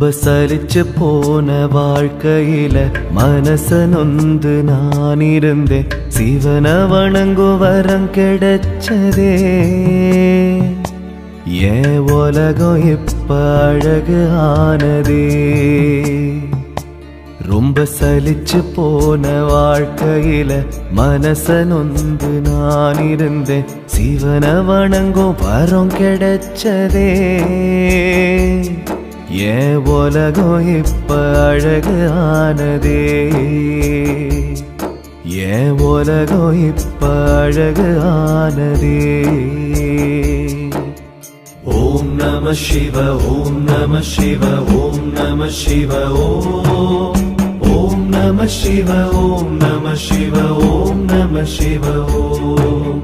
ரொம்ப சலிச்சு போன வாழ்க்கையில மனச நொந்து நான் இருந்தேன். சிவனை வணங்கு வரம் கிடைச்சதே. ஏன் உலகம் இப்ப அழகு ஆனதே. ரொம்ப சலிச்சு போன வாழ்க்கையில மனச நொந்து நான் இருந்தேன். சிவனை வணங்கும் வரம் கிடைச்சதே. ஏன் உலகம் இப்ப அழகு ஆனதே. ஏன் உலகம் இப்ப அழகு ஆனதே. ஓம் நம சிவ ஓம் நம சிவ ஓம் நம சிவ ஓம் ஓம் நம சிவ ஓம் நம சிவ ஓம் நம சிவ ஓம்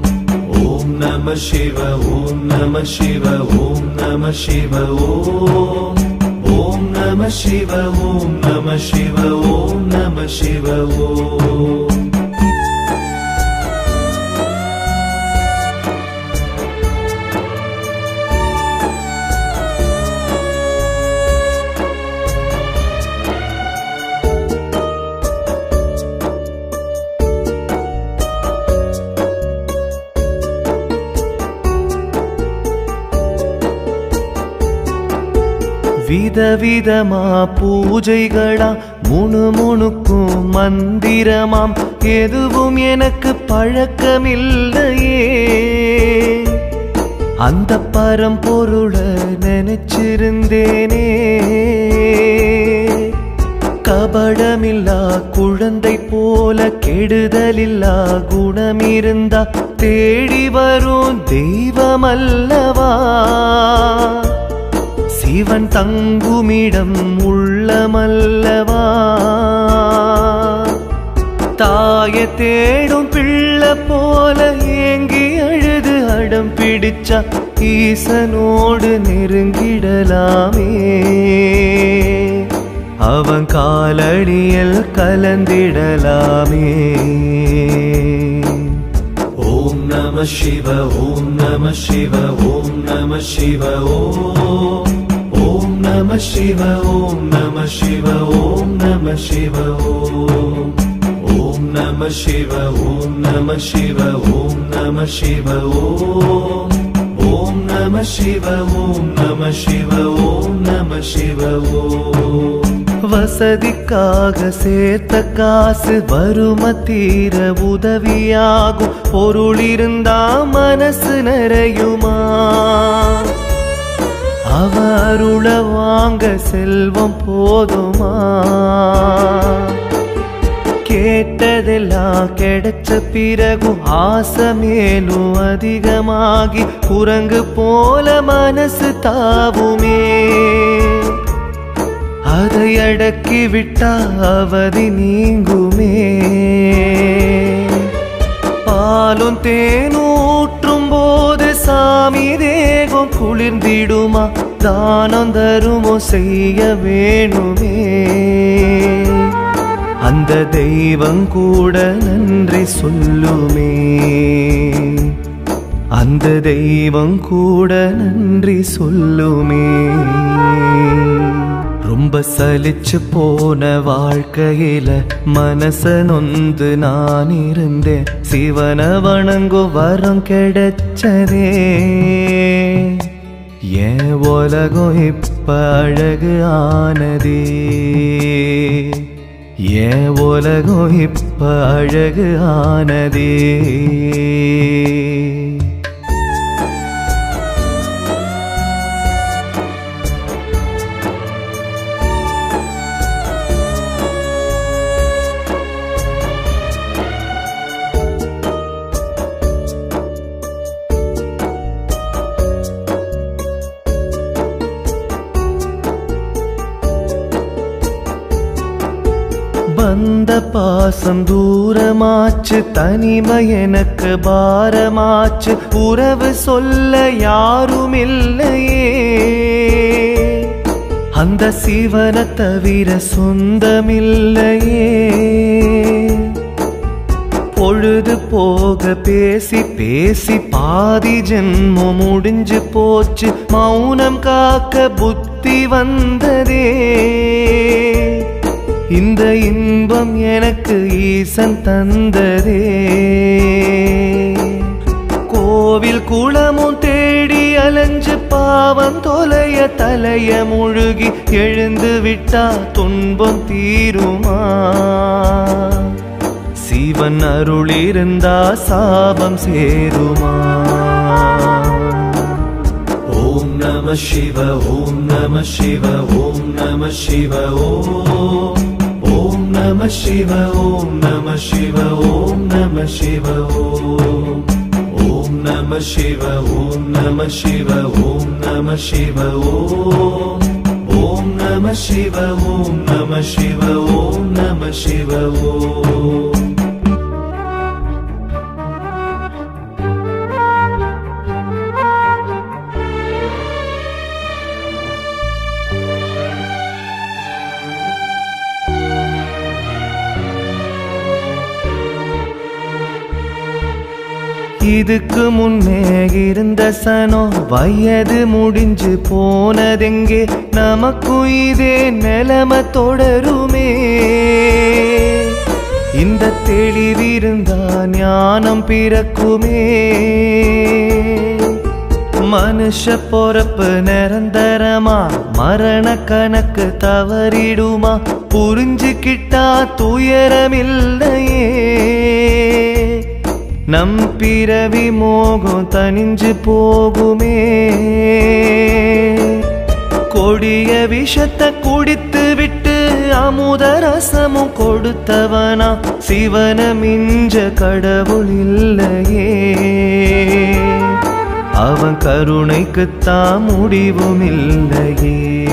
ஓம் நம சிவ ஓம் நம சிவ ஓம் நம சிவ ஓம் ஓம் நம சிவ ஓம் நம சிவ ஓம் நம சிவ ஓம். விதவிதமா பூஜைகளா முணுமுணுக்கும் மந்திரமாம். எதுவும் எனக்கு பழக்கமில்லையே. அந்த பரம்பொருளை நினைச்சிருந்தேனே. கபடமில்லா குழந்தை போல கெடுதலில்லா குணமிருந்தா தேடி வரும் தெய்வமல்லவா. இவன் தங்குமிடம் உள்ளமல்லவா? தாய தேடும் பிள்ளை போல ஏங்கி அழுது அடம் பிடிச்சா ஈசனோடு நெருங்கிடலாமே. அவன் காலடியில் கலந்திடலாமே. ஓம் நம சிவ ஓம் நம சிவ ஓம் நம சிவ ஓம். நம சிவ ஓம் நம சிவ ஓம் நம சிவ ஓம் ஓம் நம சிவ ஓம் நம சிவ ஓம் நம சிவ ஓம் ஓம் நம சிவ ஓம் நம சிவ ஓம் நம சிவ ஓம் வசதிக்காக சேர்த்த காசு வறும தீர உதவியாகும் பொருள் இருந்தா மனசு நிறையுமா அவ அருள வாங்க செல்வம் போதுமா? கேட்டதெல்லாம் கிடைச்ச பிறகும் ஆசை மேலும் அதிகமாகி குரங்கு போல மனசு தாவுமே. அதை அடக்கி விட்டா அவதி நீங்குமே. பாலும் தேனூற்றும் போது சாமி தேகம் குளிர்ந்திடுமா? தானம் தருமோ செய்ய வேணுமே. அந்த தெய்வம் கூட நன்றி சொல்லுமே. அந்த தெய்வம் கூட நன்றி சொல்லுமே. ரொம்ப சலிச்சு போன வாழ்க்கையில மனச நொந்து நான் இருந்தேன். சிவனை வணங்கு வரம் கிடைச்சதே. என் உலகம் இப்ப அழகு ஆனதே? என் உலகம் இப்ப அழகு ஆனதே? பாசம் தூரமாச்சு தனிமை எனக்கு பாரமாச்சு உறவு சொல்ல யாரும் இல்லையே அந்த சிவனை தவிர சொந்தமில்லையே. பொழுது போக பேசி பேசி பாதி ஜென்மம் முடிஞ்சு போச்சு. மௌனம் காக்க புத்தி வந்ததே. இந்த இன்பம் எனக்கு ஈசன் தந்ததே. கோவில் குளமும் தேடி அலைஞ்சு பாவம் தொலைய தலைய முழுகி எழுந்து விட்டா துன்பம் தீருமா? சிவன் அருள் இருந்தா சாபம் சேருமா? ஓம் நம சிவ ஓம் நம சிவ ஓம் நம சிவ ஓம். ஓம் நம சிவ ஓம் நம சிவ ஓம் நம சிவ ஓம் ஓம் நம சிவ ஓம் நம சிவ ஓம் நம சிவ ஓம் ஓம் நம சிவ ஓம் நம சிவ ஓம் நம சிவ ஓம் இதுக்கு முன்னே இருந்த சனோ வயது முடிஞ்சு போனதெங்கே? நமக்கும் இதே நிலைமை தொடருமே. இந்த தெளிவிருந்தா ஞானம் பிறக்குமே. மனுஷ பொறப்பு நிரந்தரமா? மரண கணக்கு தவறிடுமா? புரிஞ்சுக்கிட்டா துயரமில்லையே. நம் பிறவி மோகம் தனிஞ்சு போகுமே. கொடிய விஷத்தை குடித்து விட்டு அமுத ரசமும் கொடுத்தவனா. சிவன மிஞ்ச கடவுள் இல்லையே. அவன் கருணைக்குத்தான் முடிவும் இல்லையே.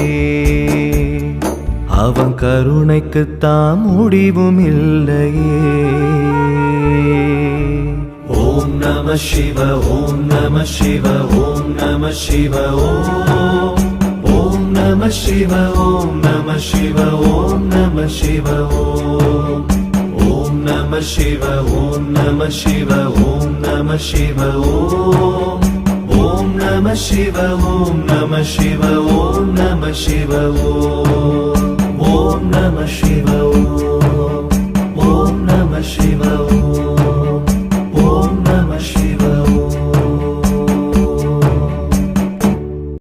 அவன் கருணைக்குத்தான் முடிவும் இல்லையே. ஓம் நம சிவ ஓம் நம சிவ ஓம் நம சிவ ஓம் ஓம் நம சிவ ஓம் நம சிவ ஓம் நம சிவ ஓம் ஓம் நம சிவ ஓம் நம சிவ ஓம் நம சிவ ஓம் ஓம் நம சிவ ஓம் நம சிவ ஓம் நம சிவ ஓம் ஓம் நம சிவ ஓம் நம சிவ ஓம்